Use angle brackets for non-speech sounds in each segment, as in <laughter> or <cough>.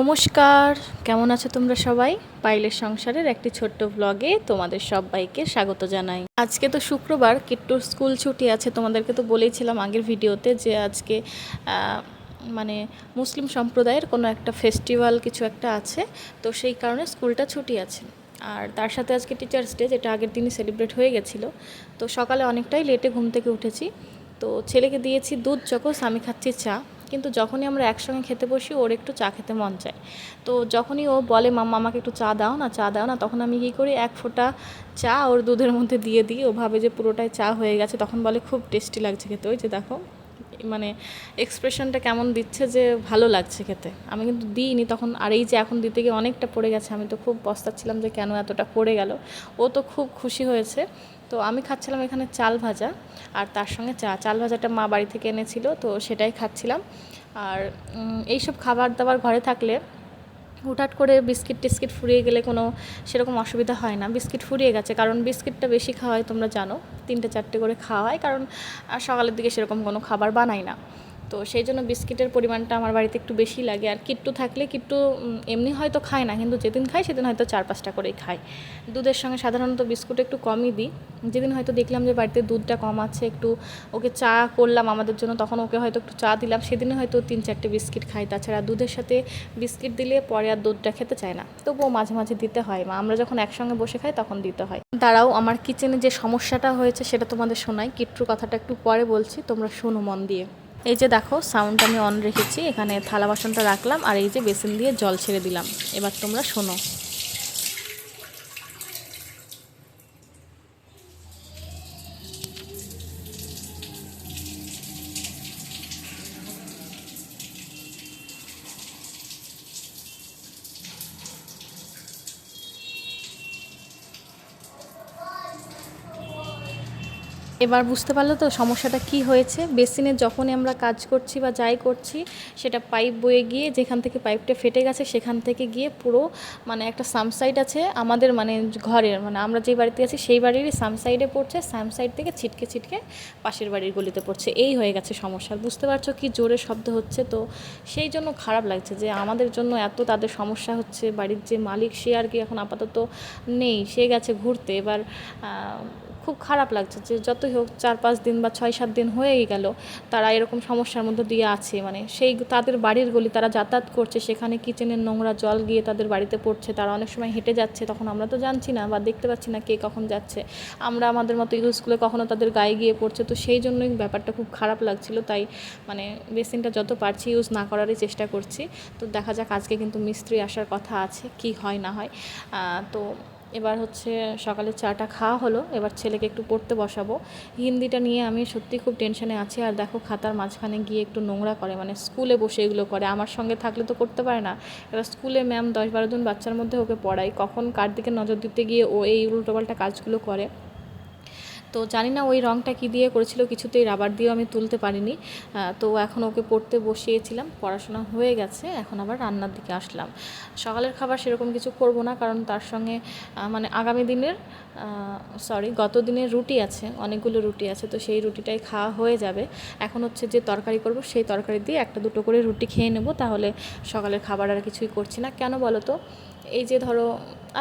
নমস্কার, কেমন আছো তোমরা সবাই? পাইলের সংসারের একটি ছোট্ট ব্লগে তোমাদের সবাইকে স্বাগত জানাই। আজকে তো শুক্রবার, কিট্টুর স্কুল ছুটি আছে, তোমাদেরকে তো বলেইছিলাম আগের ভিডিওতে যে আজকে মানে মুসলিম সম্প্রদায়ের কোনো একটা ফেস্টিভ্যাল কিছু একটা আছে, তো সেই কারণে স্কুলটা ছুটি আছে। আর তার সাথে আজকে টিচার্স ডে যেটা আগের দিনই সেলিব্রেট হয়ে গেছিল, তো সকালে অনেকটাই লেটে ঘুম থেকে উঠেছি। তো ছেলেকে দিয়েছি দুধ, চকোস, আমি খাচ্ছি চা। কিন্তু যখনই আমরা একসঙ্গে খেতে বসি, ওর একটু চা খেতে মন চায়। তো যখনই ও বলে, মাম্মা, আমাকে একটু চা দাও না, চা দাও না, তখন আমি কী করি, এক ফোঁটা চা ওর দুধের মধ্যে দিয়ে দিই। ও ভাবে যে পুরোটাই চা হয়ে গেছে, তখন বলে, খুব টেস্টি লাগছে খেতে। ওই যে দেখো মানে এক্সপ্রেশনটা কেমন দিচ্ছে যে ভালো লাগছে খেতে। আমি কিন্তু দিইনি তখন, আর এই যে এখন দিতে গিয়ে অনেকটা পড়ে গেছে, আমি তো খুব পস্তাচ্ছিলাম যে কেন এতটা পড়ে গেল। ও তো খুব খুশি হয়েছে। তো আমি খাচ্ছিলাম এখানে চাল ভাজা, আর তার সঙ্গে চা, চাল ভাজাটা মা বাড়ি থেকে এনেছিল, তো সেটাই খাচ্ছিলাম। আর এইসব খাবার দাবার ঘরে থাকলে হুটহাট করে বিস্কিট টিস্কিট ফুরিয়ে গেলে কোনো সেরকম অসুবিধা হয় না। বিস্কিট ফুরিয়ে গেছে, কারণ বিস্কিটটা বেশি খাওয়ায়, তোমরা জানো, তিনটে চারটে করে খাওয়া হয় কারণ সকালের দিকে সেরকম কোনো খাবার বানাই না। তো সেই জন্য বিস্কিটের পরিমাণটা আমার বাড়িতে একটু বেশি লাগে। আর কিট্টু থাকলে কিট্টু এমনি হয়তো খায় না, কিন্তু যেদিন খায় সেদিন হয়তো চার পাঁচটা করেই খায়। দুধের সঙ্গে সাধারণত বিস্কুট একটু কমই দিই। যেদিন হয়তো দেখলাম যে বাড়িতে দুধটা কম আছে, একটু ওকে চা করলাম আমাদের জন্য, তখন ওকে হয়তো একটু চা দিলাম সেদিনে হয়তো তিন চারটে বিস্কিট খাই। তাছাড়া দুধের সাথে বিস্কিট দিলে পরে আর দুধটা খেতে চায় না। তবুও মাঝে মাঝে দিতে হয় মা। আমরা যখন একসঙ্গে বসে খাই তখন দিতে হয়। দাঁড়াও, আমার কিচেনে যে সমস্যাটা হয়েছে সেটা তোমাদের শোনাই। কিট্টুর কথাটা একটু পরে বলছি, তোমরা শোনো মন দিয়ে। এই যে দেখো সাউন্ড আমি অন রেখেছি, এখানে থালা বাসনটা রাখলাম আর এই যে বেসিন দিয়ে জল ছেড়ে দিলাম। এবার তোমরা শোনো। এবার বুঝতে পারল তো সমস্যাটা কি হয়েছে। বেসিনে যখনই আমরা কাজ করছি বা যাই করছি, সেটা পাইপ বয়ে গিয়ে যেখান থেকে পাইপটা ফেটে গেছে, সেখান থেকে গিয়ে পুরো মানে একটা সামসাইড আছে আমাদের মানে ঘরের মানে আমরা যে বাড়িতে আছি সেই বাড়িরই সামসাইডে পড়ছে সামসাইড থেকে ছিটকে ছিটকে পাশের বাড়ির গলিতে পড়ছে। এই হয়ে গেছে সমস্যা। বুঝতে পারছ কি জোরে শব্দ হচ্ছে? তো সেই জন্য খারাপ লাগছে যে আমাদের জন্য এত তাদের সমস্যা হচ্ছে। বাড়ির যে মালিক, সে আর কি এখন আপাতত নেই। সে গেছে ঘুরতে। এবার খুব খারাপ লাগছে যে যতই হোক চার পাঁচ দিন বা ছয় সাত দিন হয়েই গেল, তারা এরকম সমস্যার মধ্যে দিয়ে আছে। মানে সেই তাদের বাড়ির গলি তারা যাতায়াত করছে, সেখানে কিচেনের নোংরা জল গিয়ে তাদের বাড়িতে পড়ছে, তারা অনেক সময় হেঁটে যাচ্ছে, তখন আমরা তো জানছি না বা দেখতে পাচ্ছি না কে কখন যাচ্ছে। আমরা আমাদের মতো স্কুলে কখনো তাদের গায়ে গিয়ে পড়ছে, তো সেই জন্যই ব্যাপারটা খুব খারাপ লাগছিল। তাই মানে বেসিনটা যত পারছি ইউজ না করারই চেষ্টা করছি। তো দেখা যাক আজকে কিন্তু মিস্ত্রি আসার কথা আছে, কি হয় না হয়। তো এবার হচ্ছে সকালে চাটা খাওয়া হলো, এবার ছেলেকে একটু পড়তে বসাবো। হিন্দিটা নিয়ে আমি সত্যি খুব টেনশনে আছি, আর দেখো খাতার মাঝখানে গিয়ে একটু নোংরা করে মানে স্কুলে বসে এগুলো করে। আমার সঙ্গে থাকলে তো করতে পারে না। এবার স্কুলে ম্যাম দশ বারো জন বাচ্চার মধ্যে ওকে পড়াই। কখন কার দিকে নজর দিতে গিয়ে ও এই উল্টোপাল্টা কাজগুলো করে। তো জানি না ওই রঙটা কী দিয়ে করেছিল, কিছুতেই রাবার দিয়েও আমি তুলতে পারিনি। তো এখন ওকে পড়তে বসিয়েছিলাম, পড়াশোনা হয়ে গেছে, এখন আবার রান্নার দিকে আসলাম। সকালের খাবার সেরকম কিছু করব না, কারণ তার সঙ্গে মানে আগামী দিনের সরি গত দিনের রুটি আছে, অনেকগুলো রুটি আছে, তো সেই রুটিটাই খাওয়া হয়ে যাবে। এখন হচ্ছে যে তরকারি করব, সেই তরকারি দিয়ে একটা দুটো করে রুটি খেয়ে নেব, তাহলে সকালের খাবার আর কিছুই করছি না। কেন বলো তো এই যে ধরো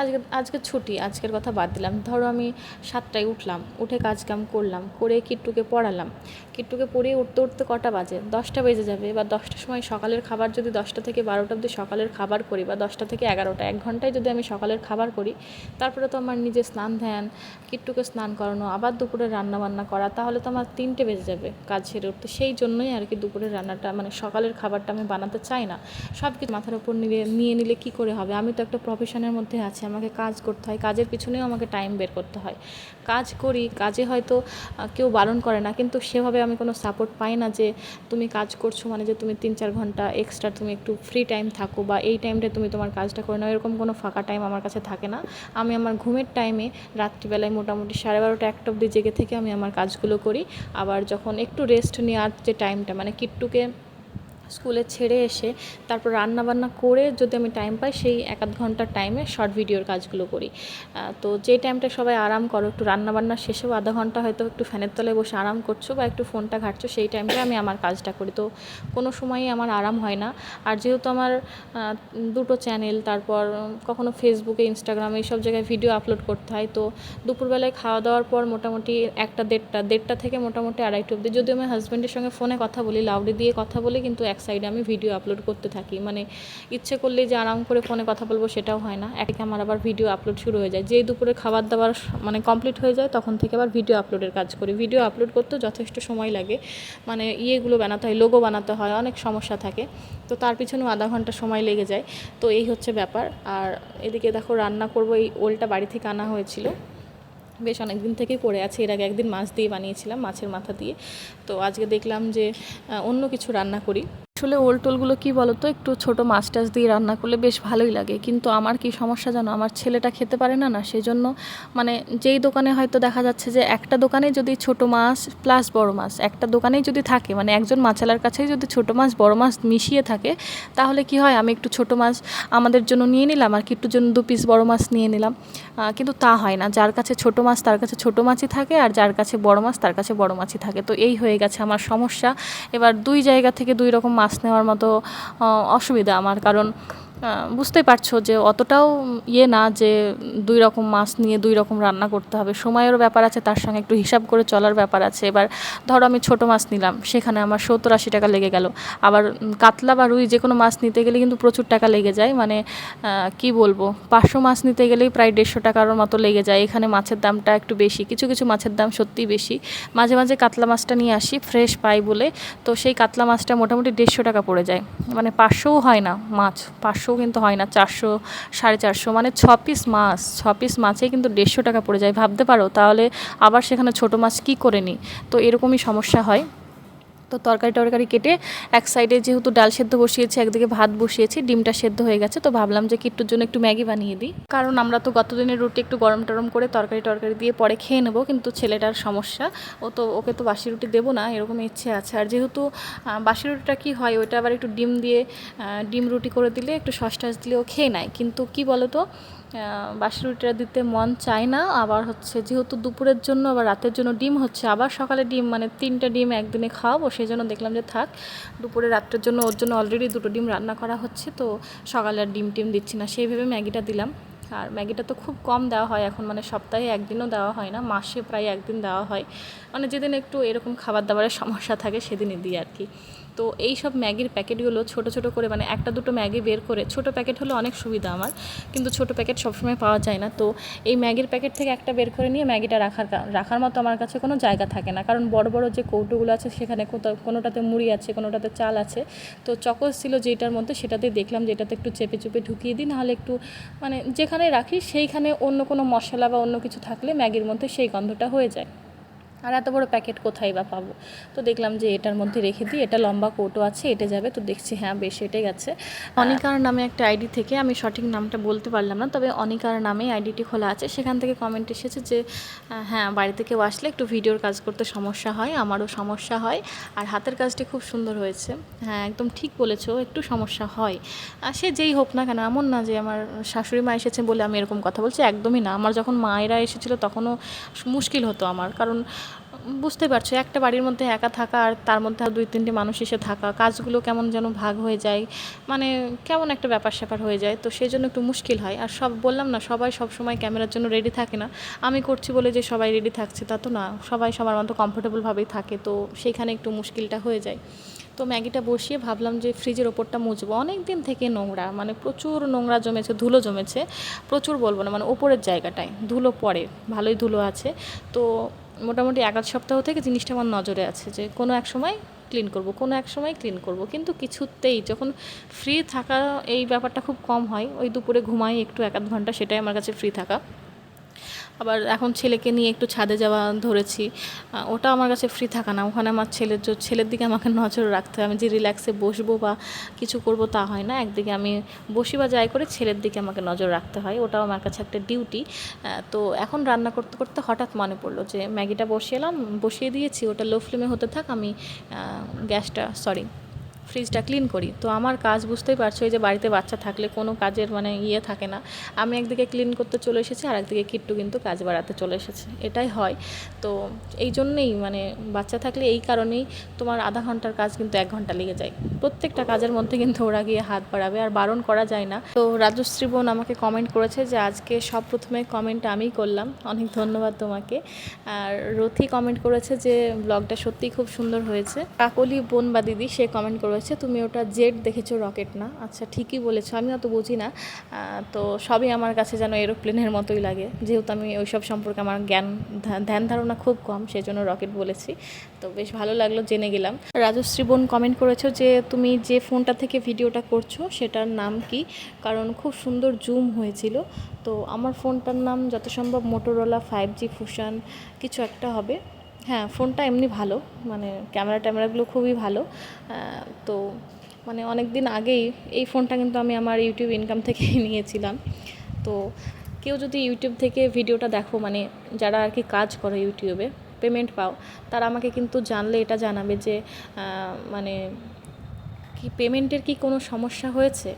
আজকে আজকে ছুটি, আজকের কথা বাদ দিলাম। ধরো আমি সাতটায় উঠলাম, উঠে কাজ কাম করলাম, করে কিট্টুকে পড়ালাম। কিট্টুকে পড়িয়ে উঠতে উঠতে কটা বাজে? দশটা বেজে যাবে। বা দশটার সময় সকালের খাবার যদি দশটা থেকে বারোটা অবধি সকালের খাবার করি বা দশটা থেকে এগারোটা, এক ঘন্টায় যদি আমি সকালের খাবার করি, তারপরে তো আমার নিজে স্নান ধ্যান, কিট্টুকে স্নান করানো, আবার দুপুরে রান্না বান্না করা, তাহলে তো আমার তিনটে বেজে যাবে কাজ সেরে উঠতে। সেই জন্যই আর কি দুপুরের রান্নাটা মানে সকালের খাবারটা আমি বানাতে চাই না। সব কিছু মাথার উপর নিয়ে নিয়ে নিলে কি করে হবে? আমি তো একটা প্রফেশনের মধ্যে আছি। আমাকে কাজ করতে হয়, কাজের পিছনেও আমাকে টাইম বের করতে হয়। কাজ করি, কাজে হয়তো কেউ বারণ করে না, কিন্তু সেভাবে আমি কোনো সাপোর্ট পাই না যে, তুমি কাজ করছ মানে যে তুমি তিন চার ঘণ্টা এক্সট্রা তুমি একটু ফ্রি টাইম থাকো বা এই টাইমটা তুমি তোমার কাজটা করে নাও। এরকম কোনো ফাঁকা টাইম আমার কাছে থাকে না। আমি আমার ঘুমের টাইমে রাত্রিবেলায় মোটামুটি সাড়ে বারোটা একটা অবধি জেগে থেকে আমি আমার কাজগুলো করি। আবার যখন একটু রেস্ট নেওয়ার যে টাইমটা মানে কিট্টুকে স্কুলে ছেড়ে এসে তারপর রান্না বান্না করে যদি আমি টাইম পাই, সেই এক আধ ঘণ্টার টাইমে শর্ট ভিডিওর কাজগুলো করি। তো যে টাইমটা সবাই আরাম করো, একটু রান্না বান্না শেষেও আধা ঘণ্টা হয়তো একটু ফ্যানের তলায় বসে আরাম করছ বা একটু ফোনটা ঘাটছো, সেই টাইমটা আমি আমার কাজটা করি। তো কোনো সময়ই আমার আরাম হয় না। আর যেহেতু আমার দুটো চ্যানেল তারপর কখনো ফেসবুকে ইনস্টাগ্রামে এইসব জায়গায় ভিডিও আপলোড করতে হয়, তো দুপুরবেলায় খাওয়া দাওয়ার পর মোটামুটি একটা দেড়টা দেড়টা থেকে মোটামুটি আড়াইটা অবধি যদিও আমি হাজব্যান্ডের সঙ্গে ফোনে কথা বলি লাউডে দিয়ে কথা বলি, কিন্তু এক সাইডে আমি ভিডিও আপলোড করতে থাকি। মানে ইচ্ছে করলে যে আরাম করে ফোনে কথা বলব সেটাও হয় না। একে আমার আবার ভিডিও আপলোড শুরু হয়ে যায়। যেই দুপুরে খাবার দাবার মানে কমপ্লিট হয়ে যায়, তখন থেকে আবার ভিডিও আপলোডের কাজ করি। ভিডিও আপলোড করতেও যথেষ্ট সময় লাগে। মানে ইয়েগুলো বানাতে হয় লোগো বানাতে হয়, অনেক সমস্যা থাকে। তো তার পিছনেও আধা ঘণ্টা সময় লেগে যায়। তো এই হচ্ছে ব্যাপার। আর এদিকে দেখো রান্না করব, এই ওলটা বাড়ি থেকে আনা হয়েছিল। বেশ অনেক দিন থেকেই পড়ে আছে। এর আগে একদিন মাছ দিয়ে বানিয়েছিলাম, মাছের মাথা দিয়ে। তো আজকে দেখলাম যে অন্য কিছু রান্না করি। আসলে ওল টোলগুলো কী বলো তো একটু ছোটো মাছ টাছ দিয়ে রান্না করলে বেশ ভালোই লাগে। কিন্তু আমার কি সমস্যা জানো? আমার ছেলেটা খেতে পারে না না সেই জন্য মানে যেই দোকানে হয়তো দেখা যাচ্ছে যে একটা দোকানে যদি ছোটো মাছ প্লাস বড় মাছ, একটা দোকানেই যদি থাকে মানে একজন মাছালার কাছেই যদি ছোটো মাছ, বড় মাছ মিশিয়ে থাকে, তাহলে কি হয়? আমি একটু ছোটো মাছ আমাদের জন্য নিয়ে নিলাম, আর কিট্টুর জন্য দু পিস বড় মাছ নিয়ে নিলাম। কিন্তু তা হয় না। যার কাছে ছোটো মাছ, তার কাছে ছোটো মাছই থাকে, আর যার কাছে বড় মাছ, তার কাছে বড় মাছই থাকে। তো এই হয়ে গেছে আমার সমস্যা। এবার দুই জায়গা থেকে দুই রকম মাছ নেওয়ার মতো অসুবিধা আমার। কারণ আহ, বুঝতেই পারছ যে অতটাও ইয়ে না যে দুই রকম মাছ নিয়ে দুই রকম রান্না করতে হবে। সময়েরও ব্যাপার আছে তার সঙ্গে একটু হিসাব করে চলার ব্যাপার আছে। এবার ধরো আমি ছোটো মাছ নিলাম সেখানে আমার সত্তর আশি টাকা লেগে গেল। আবার কাতলা বা রুই যে কোনো মাছ নিতে গেলে কিন্তু প্রচুর টাকা লেগে যায়। মানে কি বলব? পাঁচশো মাছ নিতে গেলেই প্রায় দেড়শো টাকার মতো লেগে যায়। এখানে মাছের দামটা একটু বেশি কিছু কিছু মাছের দাম সত্যিই বেশি। মাঝে মাঝে কাতলা মাছটা নিয়ে আসি ফ্রেশ পাই বলে। তো সেই কাতলা মাছটা মোটামুটি দেড়শো টাকা পড়ে যায়। মানে পাঁচশোও হয় না মাছ পাঁচশোও কিন্তু হয় না, চারশো, সাড়ে চারশো মানে ছ পিস মাছ, ছ পিস মাছেই কিন্তু দেড়শো টাকা পড়ে যায়। ভাবতে পারো, তাহলে আবার সেখানে ছোট মাছ কি করে নিই তো এরকমই সমস্যা হয়। তো তরকারি টরকারি কেটে এক সাইডে যেহেতু ডাল সেদ্ধ বসিয়েছি, একদিকে ভাত বসিয়েছি, ডিমটা সেদ্ধ হয়ে গেছে। তো ভাবলাম যে কিট্টুর জন্য একটু ম্যাগি বানিয়ে দিই। কারণ আমরা তো গত দিনের রুটি একটু গরম টরম করে তরকারি টরকারি দিয়ে পরে খেয়ে নেব, কিন্তু ছেলেটার সমস্যা। ও তো, ওকে তো বাসি রুটি দেবো না এরকম ইচ্ছে আছে। আর যেহেতু বাসি রুটিটা কী হয়, ওইটা আবার একটু ডিম দিয়ে ডিম রুটি করে দিলে, একটু সস টস দিলে ও খেয়ে নেয়। কিন্তু কি বলো তো বাসি রুটিটা দিতে মন চায় না। আবার হচ্ছে যেহেতু দুপুরের জন্য, আবার রাতের জন্য ডিম হচ্ছে, আবার সকালে ডিম মানে তিনটা ডিম একদিনে খাওয়াবো সেই জন্য দেখলাম যে থাক, দুপুরে রাত্রের জন্য ওর জন্য অলরেডি দুটো ডিম রান্না করা হচ্ছে, তো সকালে আর ডিম টিম দিচ্ছি না। সেই ভেবে ম্যাগিটা দিলাম। আর ম্যাগিটা তো খুব কম দেওয়া হয় এখন মানে সপ্তাহে একদিনও দেওয়া হয় না, মাসে প্রায় একদিন দেওয়া হয়। মানে যেদিন একটু এরকম খাবার দাবারের সমস্যা থাকে, সেদিনই দিই আর কি। তো এই সব ম্যাগির প্যাকেটগুলো ছোট ছোট করে মানে একটা দুটো ম্যাগি বের করে, ছোট প্যাকেট হলে অনেক সুবিধা আমার, কিন্তু ছোট প্যাকেট সবসময় পাওয়া যায় না। তো এই ম্যাগির প্যাকেট থেকে একটা বের করে নিয়ে ম্যাগিটা রাখার রাখার মতো আমার কাছে কোনো জায়গা থাকে না। কারণ বড় বড় যে কৌটোগুলো আছে, সেখানে কোথাও কোনোটাতে মুড়ি আছে, কোনোটাতে চাল আছে, তো চকস ছিল যেটার মধ্যে সেটাতে দেখলাম যে এটাতে একটু চেপে চুপে ঢুকিয়ে দিই, নাহলে একটু মানে যেখানে রাখি সেইখানে অন্য কোনো মশলা বা অন্য কিছু থাকলে ম্যাগির মধ্যে সেই গন্ধটা হয়ে যায়। আর এত বড় প্যাকেট কোথায় বা পাবো? তো দেখলাম যে এটার মধ্যে রেখে দিই, এটা লম্বা কৌটো আছে, এটা যাবে, তো দেখছি হ্যাঁ বেশ এটে গেছে অনিকার নামে একটা আইডি থেকে আমি সঠিক নামটা বলতে পারলাম না, তবে অনিকার নামে আইডিটি খোলা আছে, সেখান থেকে কমেন্ট এসেছে যে হ্যাঁ বাড়িতে কেউ আসলে একটু ভিডিওর কাজ করতে সমস্যা হয়, আমারও সমস্যা হয়, আর হাতের কাজটি খুব সুন্দর হয়েছে। হ্যাঁ একদম ঠিক বলেছ, একটু সমস্যা হয়। আর সে যেই হোক না কেন, এমন না যে আমার শাশুড়ি মা এসেছে বলে আমি এরকম কথা বলছি, একদমই না। আমার যখন মায়েরা এসেছিল তখনও মুশকিল হতো আমার, কারণ বুঝতে পারছ, একটা বাড়ির মধ্যে একা থাকা আর তার মধ্যে দুই তিনটে মানুষ এসে থাকা, কাজগুলো কেমন যেন ভাগ হয়ে যায় মানে কেমন একটা ব্যাপার স্যাপার হয়ে যায়, তো সেই জন্য একটু মুশকিল হয়। আর সব, বললাম না, সবাই সব সময় ক্যামেরার জন্য রেডি থাকে না। আমি করছি বলে যে সবাই রেডি থাকছে তা তো না, সবাই সবার মতো কমফোর্টেবলভাবেই থাকে, তো সেইখানে একটু মুশকিলটা হয়ে যায়। তো ম্যাগিটা বসিয়ে ভাবলাম যে ফ্রিজের ওপরটা মুছবো। অনেক দিন থেকে নোংরা মানে প্রচুর নোংরা জমেছে, ধুলো জমেছে, প্রচুর বলব না মানে ওপরের জায়গাটায়, ধুলো পড়ে, ভালোই ধুলো আছে, তো মোটামুটি এক আধ সপ্তাহ থেকে জিনিসটা আমার নজরে আছে যে কোনো এক সময় ক্লিন করব, কোনো এক সময় ক্লিন করব। কিন্তু কিছুতেই যখন ফ্রি থাকা, এই ব্যাপারটা খুব কম হয়, ওই দুপুরে ঘুমাই একটু এক আধ ঘণ্টা, সেটাই আমার কাছে ফ্রি থাকা। আবার এখন ছেলেকে নিয়ে একটু ছাদে যাওয়া ধরেছি ওটা আমার কাছে ফ্রি থাকা না। ওখানে আমার ছেলের ছেলের দিকে আমাকে <laughs> নজর রাখতে হয়। আমি যে রিল্যাক্সে বসবো বা কিছু করব তা হয় না। একদিকে আমি বসি বা যাই করে, ছেলের দিকে আমাকে নজর রাখতে হয়। ওটাও আমার কাছে একটা ডিউটি তো এখন রান্না করতে করতে হঠাৎ মনে পড়ল যে, ম্যাগিটা বসিয়ে এলাম, বসিয়ে দিয়েছি, ওটা লো ফ্লেমে হতে থাক, আমি গ্যাসটা সরি ফ্রিজটা ক্লিন করি। তো আমার কাজ বুঝতেই পারছ, এই যে বাড়িতে বাচ্চা থাকলে কোনো কাজের মানে ইয়ে থাকে না। আমি একদিকে ক্লিন করতে চলে এসেছি আর একদিকে কিট্টু কিন্তু কাজ বাড়াতে চলে এসেছে। এটাই হয়। তো এই জন্যেই মানে বাচ্চা থাকলে এই কারণেই তোমার আধা ঘণ্টার কাজ কিন্তু এক ঘণ্টা লেগে যায়। প্রত্যেকটা কাজের মধ্যে কিন্তু ওরা গিয়ে হাত বাড়াবে, আর বারণ করা যায় না। তো রাজশ্রী বোন আমাকে কমেন্ট করেছে যে, আজকে সব প্রথমে কমেন্ট আমিই করলাম। অনেক ধন্যবাদ তোমাকে। আর রথি কমেন্ট করেছে যে ব্লগটা সত্যিই খুব সুন্দর হয়েছে। কাকলি বোন বা দিদি, সে কমেন্ট করেছে তুমি ওটা জেড দেখেছ, রকেট না। আচ্ছা ঠিকই বলেছ আমি অত বুঝি না। তো সবই আমার কাছে যেন এরোপ্লেনের মতোই লাগে। যেহেতু আমি ওইসব সম্পর্কে আমার জ্ঞান, ধ্যান ধারণা খুব কম সেই জন্য রকেট বলেছি। তো বেশ ভালো লাগল জেনে গেলাম। রাজশ্রী বোন কমেন্ট করেছ যে, তুমি যে ফোনটা থেকে ভিডিওটা করছ, সেটার নাম কি? কারণ খুব সুন্দর জুম হয়েছিল। তো আমার ফোনটার নাম যত সম্ভব মোটোরোলা ফাইভ জি ফুশন কিছু একটা হবে। হ্যাঁ ফোনটা এমনি ভালো। মানে ক্যামেরা ট্যামেরাগুলো খুবই ভালো। তো মানে অনেক দিন আগেই এই ফোনটা কিন্তু আমি আমার ইউটিউব ইনকাম থেকেই <laughs> নিয়েছিলাম। তো কেউ যদি ইউটিউব থেকে ভিডিওটা দেখো মানে যারা আর কি কাজ করে ইউটিউবে, পেমেন্ট পাও, তারা আমাকে কিন্তু জানলে এটা জানাবে যে মানে কি পেমেন্টের কি কোনো সমস্যা হয়েছে?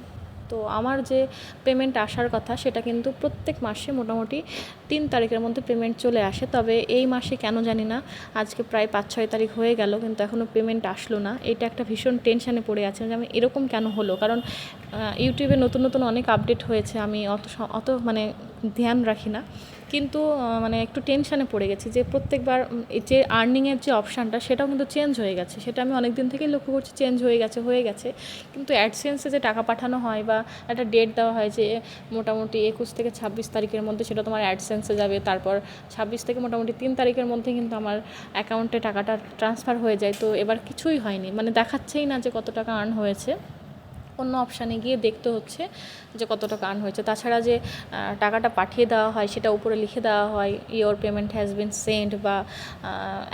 তো আমার যে পেমেন্ট আসার কথা, সেটা কিন্তু প্রত্যেক মাসে মোটামুটি তিন তারিখের মধ্যে পেমেন্ট চলে আসে। তবে এই মাসে কেন জানি না, আজকে প্রায় পাঁচ, ছয় তারিখ হয়ে গেল, কিন্তু এখনও পেমেন্ট আসলো না। এটা একটা ভীষণ টেনশানে পড়ে আছে যে আমি এরকম কেন হলো? কারণ ইউটিউবে নতুন নতুন অনেক আপডেট হয়েছে, আমি অত অত মানে ধ্যান রাখি না। কিন্তু মানে একটু টেনশানে পড়ে গেছি যে প্রত্যেকবার যে আর্নিংয়ের যে অপশানটা সেটাও কিন্তু চেঞ্জ হয়ে গেছে। সেটা আমি অনেক দিন থেকেই লক্ষ্য করছি চেঞ্জ হয়ে গেছে হয়ে গেছে। কিন্তু অ্যাডসেন্সে যে টাকা পাঠানো হয় বা একটা ডেট দেওয়া হয় যে মোটামুটি একুশ থেকে ছাব্বিশ তারিখের মধ্যে সেটা তোমার অ্যাডসেন্সে যাবে। তারপর ছাব্বিশ থেকে মোটামুটি তিন তারিখের মধ্যে কিন্তু আমার অ্যাকাউন্টে টাকাটা ট্রান্সফার হয়ে যায়। তো এবার কিছুই হয়নি। মানে দেখাচ্ছেই না যে কত টাকা আর্ন হয়েছে। অন্য অপশানে গিয়ে দেখতে হচ্ছে যে কত টাকা আর্ন হয়েছে। তাছাড়া যে টাকাটা পাঠিয়ে দেওয়া হয় সেটা উপরে লিখে দেওয়া হয় your payment has been send বা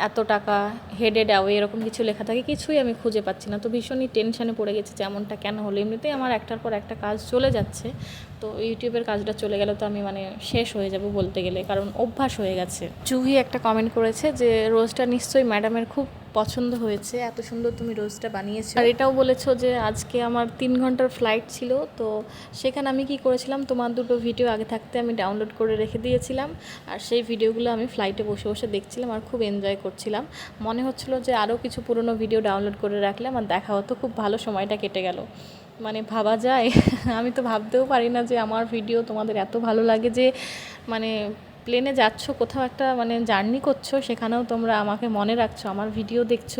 এত টাকা হেডেড অ্যাওয়ে এরকম কিছু লেখা থাকে, কিছুই আমি খুঁজে পাচ্ছি না। তো ভীষণই টেনশানে পড়ে গেছি যে এমনটা কেন হলো? এমনিতেই আমার একটার পর একটা কাজ চলে যাচ্ছে, তো ইউটিউবের কাজটা চলে গেলে তো আমি মানে শেষ হয়ে যাব বলতে গেলে, কারণ অভ্যাস হয়ে গেছে। জুহি একটা কমেন্ট করেছে যে, রোজটা নিশ্চয়ই ম্যাডামের খুব পছন্দ হয়েছে, এত সুন্দর তুমি রোজটা বানিয়েছো। আর এটাও বলেছ যে আজকে আমার তিন ঘণ্টার ফ্লাইট ছিল, তো সেখানে আমি কি করেছিলাম, তোমার দুটো ভিডিও আগে থাকতে আমি ডাউনলোড করে রেখে দিয়েছিলাম, আর সেই ভিডিওগুলো আমি ফ্লাইটে বসে বসে দেখছিলাম আর খুব এনজয় করছিলাম। মনে হচ্ছিল যে আরও কিছু পুরনো ভিডিও ডাউনলোড করে রাখলাম আর দেখা হতো, খুব ভালো সময়টা কেটে গেল। মানে ভাবা যায়, <laughs> আমি তো ভাবতেও পারি না যে আমার ভিডিও তোমাদের এত ভালো লাগে যে মানে প্লেনে যাচ্ছ, কোথাও একটা মানে জার্নি করছ, সেখানেও তোমরা আমাকে মনে রাখছো, আমার ভিডিও দেখছ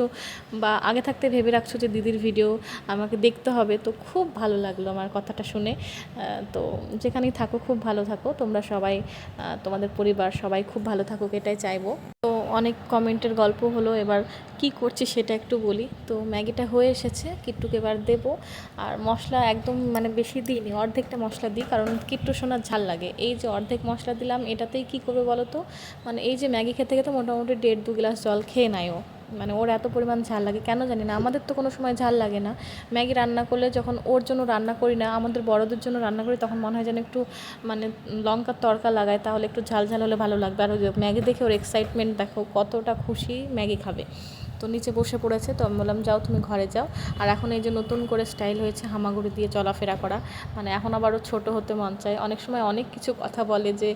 বা আগে থাকতে ভেবে রাখছো যে দিদির ভিডিও আমাকে দেখতে হবে। তো খুব ভালো লাগল আমার কথাটা শুনে। তো যেখানেই থাকো, খুব ভালো থাকো। তোমরা সবাই তোমাদের পরিবার সবাই খুব ভালো থাকুক, এটাই চাইব। তো অনেক কমেন্টের গল্প হলো, এবার কি করছি সেটা একটু বলি। তো ম্যাগিটা হয়ে এসেছে, কিট্টুকে এবার দেবো। আর মশলা একদম মানে বেশি দিইনি, অর্ধেকটা মশলা দিই, কারণ কিট্টু সোনার ঝাল লাগে। এই যে অর্ধেক মশলা দিলাম, এটাতেই কি করবে বলো তো মানে এই যে ম্যাগি খেতে খেতে মোটামুটি দেড় দু গ্লাস জল খেয়ে নেয়। ও মানে ওর এত পরিমাণ ঝাল লাগে, কেন জানি না? আমাদের তো কোনো সময় ঝাল লাগে না। ম্যাগি রান্না করলে যখন ওর জন্য রান্না করি না, আমাদের বড়দের জন্য রান্না করি, তখন মনে হয় যেন একটু মানে লঙ্কার তড়কা লাগায়, তাহলে একটু ঝাল ঝাল হলে ভালো লাগবে। আর ম্যাগি দেখে ওর এক্সাইটমেন্ট দেখো, কতটা খুশি ম্যাগি খাবে। তো নিচে বসে পড়েছে, তো আমি বললাম, যাও তুমি ঘরে যাও। আর এখন এই যে নতুন করে স্টাইল হয়েছে হামাগুড়ি দিয়ে চলাফেরা করা। মানে এখন আবারও ছোট হতে মন চায়। অনেক সময় অনেক কিছু কথা বলে যে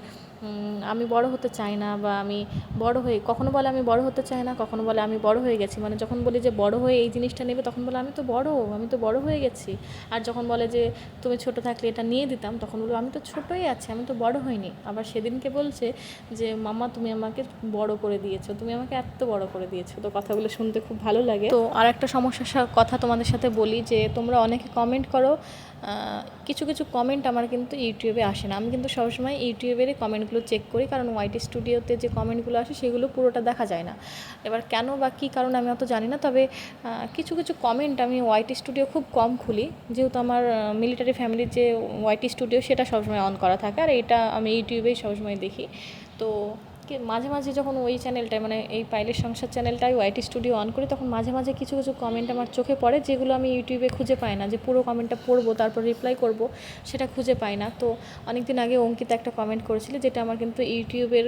আমি বড় হতে চাই না বা আমি বড় হয়ে, কখনো বলে আমি বড় হতে চাই না, কখনো বলে আমি বড় হয়ে গেছি। মানে যখন বলি যে বড় হয়ে এই জিনিসটা নেবে, তখন বলে আমি তো বড়, আমি তো বড় হয়ে গেছি। আর যখন বলে যে তুমি ছোট থাকলে এটা নিয়ে দিতাম, তখন বলব আমি তো ছোটই আছি, আমি তো বড় হইনি। আবার সেদিনকে বলছে যে মামা তুমি আমাকে বড় করে দিয়েছ, তুমি আমাকে এত বড় করে দিয়েছ। তো কথাগুলো শুনতে খুব ভালো লাগে। তো আর একটা সমস্যার কথা তোমাদের সাথে বলি যে, তোমরা অনেকে কমেন্ট করো কিছু কিছু কমেন্ট আমার কিন্তু ইউটিউবে আসে না। আমি কিন্তু সবসময় ইউটিউবেরই কমেন্টগুলো চেক করি, কারণ ওয়াইটি স্টুডিওতে যে কমেন্টগুলো আসে সেগুলো পুরোটা দেখা যায় না। এবার কেন বা কী কারণ আমি অত জানি না, তবে কিছু কিছু কমেন্ট আমি ওয়াইটি স্টুডিও খুব কম খুলি। যেহেতু আমার মিলিটারি ফ্যামিলির যে ওয়াইটি স্টুডিও সেটা সবসময় অন করা থাকে, আর এটা আমি ইউটিউবেই সবসময় দেখি। তো কি মাঝে মাঝে যখন ওই চ্যানেলটায় মানে এই পাইলের সংসার চ্যানেলটাই ওয়াইটি স্টুডিও অন করি, তখন মাঝে মাঝে কিছু কিছু কমেন্ট আমার চোখে পড়ে, যেগুলো আমি ইউটিউবে খুঁজে পাই না। যে পুরো কমেন্টটা পড়ব, তারপর রিপ্লাই করব, সেটা খুঁজে পাই না। তো অনেক দিন আগে অঙ্কিতা একটা কমেন্ট করেছিল, যেটা আমার কিন্তু ইউটিউবের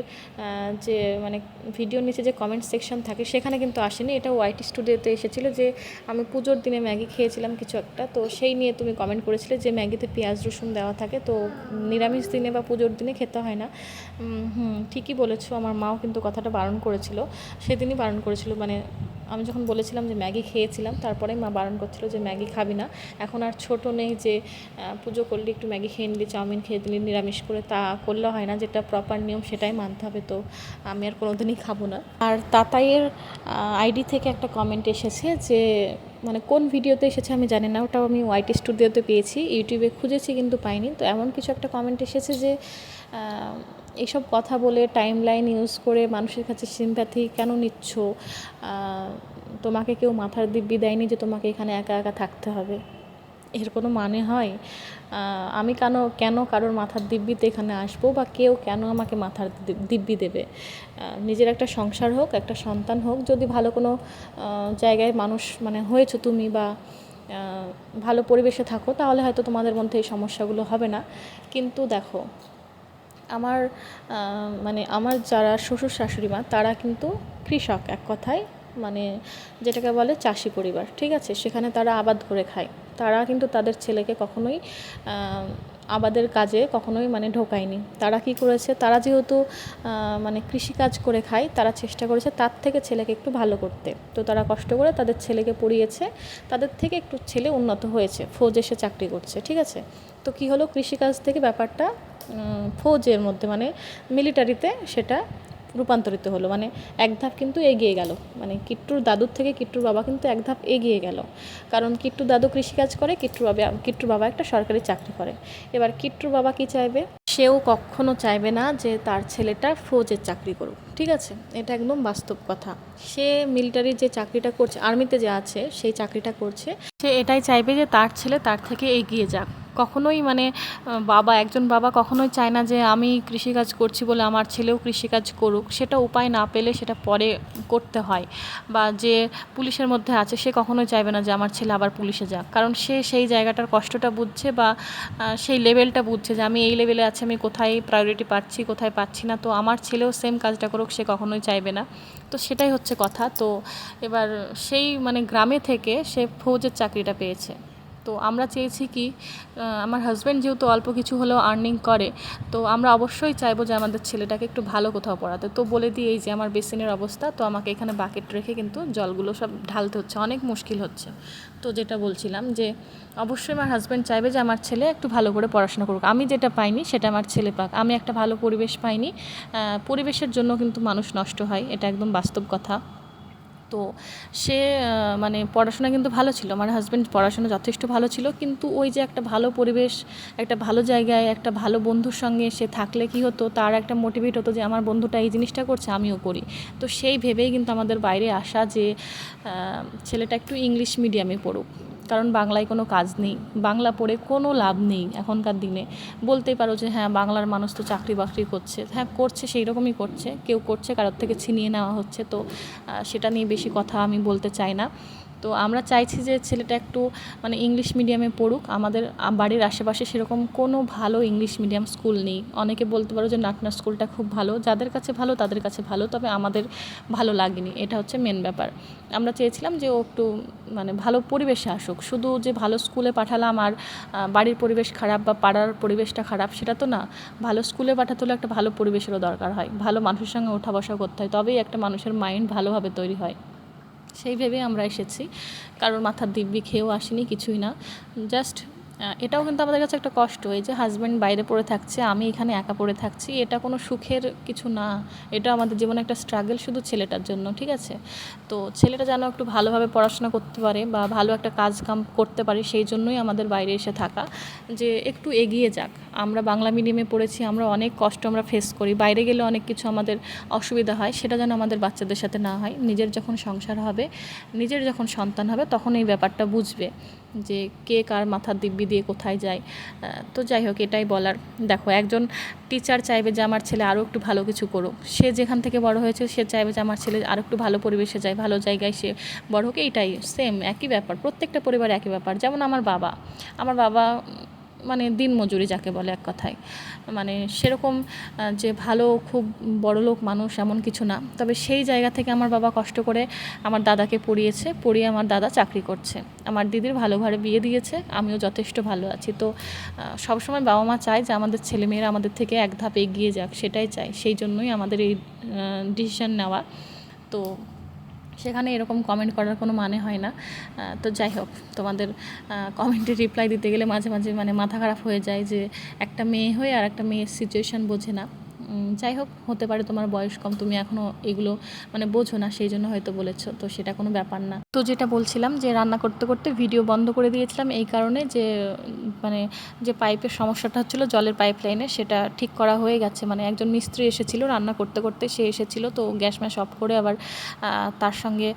যে মানে ভিডিওর নিচে যে কমেন্ট সেকশন থাকে, সেখানে কিন্তু আসেনি। এটা ওয়াইটি স্টুডিওতে এসেছিল যে, আমি পুজোর দিনে ম্যাগি খেয়েছিলাম কিছু একটা। তো সেই নিয়ে তুমি কমেন্ট করেছিলে যে, ম্যাগিতে পেঁয়াজ, রসুন দেওয়া থাকে। তো নিরামিষ দিনে বা পুজোর দিনে খেতে হয় না। হুম, ঠিকই বলেছ। আমার মাও কিন্তু কথাটা বারণ করেছিল, সেদিনই বারণ করেছিল মানে আমি যখন বলেছিলাম যে ম্যাগি খেয়েছিলাম তারপরে মা বারণ করছিল যে ম্যাগি খাবি না। এখন আর ছোট নেই যে পুজো করলে একটু ম্যাগি খেয়ে নিলি, চাউমিন খেয়ে দিলি, নিরামিষ করে তা করলে হয় না, যেটা প্রপার নিয়ম সেটাই মানতে হবে তো, আমি আর কোনো দিনই খাব না। আর তাতাইয়ের আইডি থেকে একটা কমেন্ট এসেছে যে মানে কোন ভিডিওতে এসেছে আমি জানি না, ওটাও আমি ওয়াইটি স্টুডিওতে পেয়েছি, ইউটিউবে খুঁজেছি কিন্তু পাইনি, তো এমন কিছু একটা কমেন্ট এসেছে যে এইসব কথা বলে টাইম লাইন ইউজ করে মানুষের কাছে সিম্প্যাথি কেন নিচ্ছ? তোমাকে কেউ মাথার দিব্যি দেয়নি যে তোমাকে এখানে একা একা থাকতে হবে? এর কোনো মানে হয়? আমি কেন কেন কারোর মাথার দিব্যিতে এখানে আসব বা কেউ কেন আমাকে মাথার দিব্যি দেবে? নিজের একটা সংসার হোক, একটা সন্তান হোক, যদি ভালো কোনো জায়গায় মানুষ মানে হয়েছো তুমি বা ভালো পরিবেশে থাকো, তাহলে হয়তো তোমাদের মধ্যে এই সমস্যাগুলো হবে না। কিন্তু দেখো আমার মানে আমার যারা শ্বশুর শাশুড়ি মা, তারা কিন্তু কৃষক এক কথায় মানে যেটাকে বলে চাষি পরিবার, ঠিক আছে? সেখানে তারা আবাদ করে খায়। তারা কিন্তু তাদের ছেলেকে কখনোই আবাদের কাজে কখনোই মানে ঢোকায়নি। তারা কি করেছে? তারা যেহেতু মানে কৃষিকাজ করে খায়, তারা চেষ্টা করেছে তার থেকে ছেলেকে একটু ভালো করতে। তো তারা কষ্ট করে তাদের ছেলেকে পড়িয়েছে, তাদের থেকে একটু ছেলে উন্নত হয়েছে। ফৌজ এসে চাকরি করছে, ঠিক আছে? তো কি হলো? কৃষিকাজ থেকে ব্যাপারটা ফৌজের মধ্যে মানে মিলিটারিতে সেটা রূপান্তরিত হলো। মানে এক ধাপ কিন্তু এগিয়ে গেল। মানে কিট্টুর দাদুর থেকে কিট্টুর বাবা কিন্তু এক ধাপ এগিয়ে গেল। কারণ কিট্টু দাদু কৃষিকাজ করে, কিট্টুর বাবা কিট্টুর বাবা একটা সরকারি চাকরি করে। এবার কিট্টুর বাবা কি চাইবে? সেও কখনো চাইবে না যে তার ছেলেটা ফৌজের চাকরি করুক। ঠিক আছে? এটা একদম বাস্তব কথা। সে মিলিটারির যে চাকরিটা করছে আর্মিতে যে আছে, সেই চাকরিটা করছে। সে এটাই চাইবে যে তার ছেলে তার থেকে এগিয়ে যাক। কখনোই মানে বাবা, একজন বাবা কখনোই চায় না যে আমি কৃষিকাজ করছি বলে আমার ছেলেও কৃষিকাজ করুক। সেটা উপায় না পেলে সেটা পরে করতে হয়। বা যে পুলিশের মধ্যে আছে সে কখনোই চাইবে না যে আমার ছেলে আবার পুলিশে যাক। কারণ সে সেই জায়গাটার কষ্টটা বুঝছে বা সেই লেভেলটা বুঝছে যে আমি এই লেভেলে আছি, আমি কোথায় প্রায়োরিটি পাচ্ছি, কোথায় পাচ্ছি না। তো আমার ছেলেও সেম কাজটা করুক, সে কখনোই চাইবে না। তো সেটাই হচ্ছে কথা। তো এবার সেই মানে গ্রামে থেকে সে ফৌজের চাকরিটা পেয়েছে। তো আমরা চেয়েছি কি আমার হাজব্যান্ড যেহেতু অল্প কিছু হলেও আর্নিং করে, তো আমরা অবশ্যই চাইব যে আমাদের ছেলেটাকে একটু ভালো কোথাও পড়াতে। তো বলে দিই এই যে আমার বেসিনের অবস্থা, তো আমাকে এখানে বাকেট রেখে কিন্তু জলগুলো সব ঢালতে হচ্ছে, অনেক মুশকিল হচ্ছে। তো যেটা বলছিলাম যে, অবশ্যই আমার হাজব্যান্ড চাইবে যে আমার ছেলে একটু ভালো করে পড়াশোনা করুক। আমি যেটা পাইনি সেটা আমার ছেলে পাক। আমি একটা ভালো পরিবেশ পাইনি পরিবেশের জন্য কিন্তু মানুষ নষ্ট হয়, এটা একদম বাস্তব কথা। তো সে মানে পড়াশোনা কিন্তু ভালো ছিল। আমার হাজব্যান্ড পড়াশোনা যথেষ্ট ভালো ছিল। কিন্তু ওই যে একটা ভালো পরিবেশ, একটা ভালো জায়গায়, একটা ভালো বন্ধুর সঙ্গে সে থাকলে কি হতো? তার একটা মোটিভেট হতো যে আমার বন্ধুটা এই জিনিসটা করছে, আমিও করি। তো সেই ভেবেই কিন্তু আমাদের বাইরে আসা যে ছেলেটা একটু ইংলিশ মিডিয়ামে পড়ুক। কারণ বাংলায় কোনো কাজ নেই, বাংলা পড়ে কোনো লাভ নেই এখনকার দিনে। বলতেই পারো যে হ্যাঁ বাংলার মানুষ তো চাকরি বাকরি করছে। হ্যাঁ করছে, সেই রকমই করছে। কেউ করছে, কারোর থেকে ছিনিয়ে নেওয়া হচ্ছে। তো সেটা নিয়ে বেশি কথা আমি বলতে চাই না। তো আমরা চাইছি যে ছেলেটা একটু মানে ইংলিশ মিডিয়ামে পড়ুক। আমাদের বাড়ির আশেপাশে সেরকম কোনো ভালো ইংলিশ মিডিয়াম স্কুল নেই। অনেকে বলতে পারো যে নাটনা স্কুলটা খুব ভালো। যাদের কাছে ভালো, তাদের কাছে ভালো, তবে আমাদের ভালো লাগেনি। এটা হচ্ছে মেন ব্যাপার। আমরা চেয়েছিলাম যে ও একটু মানে ভালো পরিবেশে আসুক। শুধু যে ভালো স্কুলে পাঠালাম আর বাড়ির পরিবেশ খারাপ বা পাড়ার পরিবেশটা খারাপ, সেটা তো না। ভালো স্কুলে পাঠাতে হলে একটা ভালো পরিবেশেরও দরকার হয়। ভালো মানুষের সঙ্গে ওঠা বসা করতে হয়। তবেই একটা মানুষের মাইন্ড ভালোভাবে তৈরি হয়। সেই ভেবে আমরা এসেছি। কারোর মাথার দিব্যি খেয়েও আসিনি কিছুই না। জাস্ট এটাও কিন্তু আমাদের কাছে একটা কষ্ট, এই যে হাজব্যান্ড বাইরে পড়ে থাকছে, আমি এখানে একা পড়ে থাকছি, এটা কোনো সুখের কিছু না, এটা আমাদের জীবনে একটা স্ট্রাগল শুধু ছেলেটার জন্য, ঠিক আছে? তো ছেলেটা যেন একটু ভালোভাবে পড়াশোনা করতে পারে বা ভালো একটা কাজ কাম করতে পারে, সেই জন্যই আমাদের বাইরে এসে থাকা। যে একটু এগিয়ে যাক, আমরা বাংলা মিডিয়ামে পড়েছি, আমরা অনেক কষ্ট আমরা ফেস করি, বাইরে গেলে অনেক কিছু আমাদের অসুবিধা হয়, সেটা যেন আমাদের বাচ্চাদের সাথে না হয়, নিজের যখন সংসার হবে, নিজের যখন সন্তান হবে, তখন এই ব্যাপারটা বুঝবে যে কে কার মাথার দিব্যি দিয়ে কোথায় যায়। তো যাই হোক, এটাই বলার। দেখো, একজন টিচার চাইবে যে আমার ছেলে আরও একটু ভালো কিছু করুক। সে যেখান থেকে বড় হয়েছে, সে চাইবে যে আমার ছেলে আরও একটু ভালো পরিবেশে যায়, ভালো জায়গায় সে বড় হোক। এইটাই সেম একই ব্যাপার। প্রত্যেকটা পরিবার একই ব্যাপার। যেমন আমার বাবা। আমার বাবা মানে দিন মজুরি যাকে বলে এক কথায়। মানে সেরকম যে ভালো খুব বড়লোক মানুষ এমন কিছু না। তবে সেই জায়গা থেকে আমার বাবা কষ্ট করে আমার দাদাকে পড়িয়েছে, পড়িয়ে আমার দাদা চাকরি করছে। আমার দিদির ভালো ঘরে বিয়ে দিয়েছে, আমিও যথেষ্ট ভালো আছি। তো সবসময় বাবা মা চায় যে আমাদের ছেলেমেয়েরা আমাদের থেকে এক ধাপ এগিয়ে যাক, সেটাই চাই সেই জন্যই আমাদের এই ডিসিশন নেওয়া। তো সেখানে এরকম কমেন্ট করার কোনো মানে হয় না। তো যাই হোক, তোমাদের কমেন্টে রিপ্লাই দিতে গেলে মাঝে মাঝে মানে মাথা খারাপ হয়ে যায় যে একটা মেয়ে হয়ে আর একটা মেয়ের সিচুয়েশান বোঝে না। যাই হোক, হতে পারে তোমার বয়স কম, তুমি এখনও এগুলো মানে বোঝো না, সেই জন্য হয়তো বলেছ, তো সেটা কোনো ব্যাপার না। তো যেটা বলছিলাম যে রান্না করতে করতে ভিডিও বন্ধ করে দিয়েছিলাম, এই কারণে যে মানে যে পাইপের সমস্যাটা হচ্ছিল, জলের পাইপ লাইনে সেটা ঠিক করা হয়ে গেছে। মানে একজন মিস্ত্রি এসেছিল রান্না করতে করতে, সে এসেছিল, তো গ্যাস ম্যাস অফ করে আবার তার সঙ্গে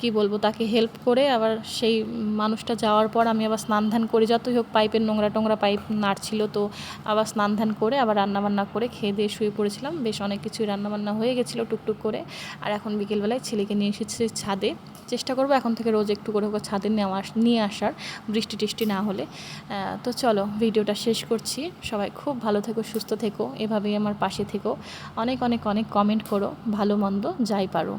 কি বলব, তাকে হেল্প করে আবার সেই মানুষটা যাওয়ার পর আমি আবার স্নান ধান করে, যতই হোক পাইপের নোংরা টোংরা পাইপ নাড়ছিল, তো আবার স্নান ধান করে আবার রান্নাবান্না করে খেয়ে দিয়ে শুয়ে পড়েছিলাম বেশ অনেক কিছুই রান্নাবান্না হয়ে গেছিল টুকটুক করে। আর এখন বিকেলবেলায় ছেলেকে নিয়ে এসেছি ছাদে। চেষ্টা করব এখন থেকে রোজ একটু করে করে ছাদে নেওয়া নিয়ে আসার, বৃষ্টি টিষ্টি না হলে। তো চলো ভিডিওটা শেষ করছি। সবাই খুব ভালো থেকো, সুস্থ থেকো, এভাবেই আমার পাশে থেকো। অনেক অনেক অনেক কমেন্ট করো, ভালো মন্দ যাই পারো।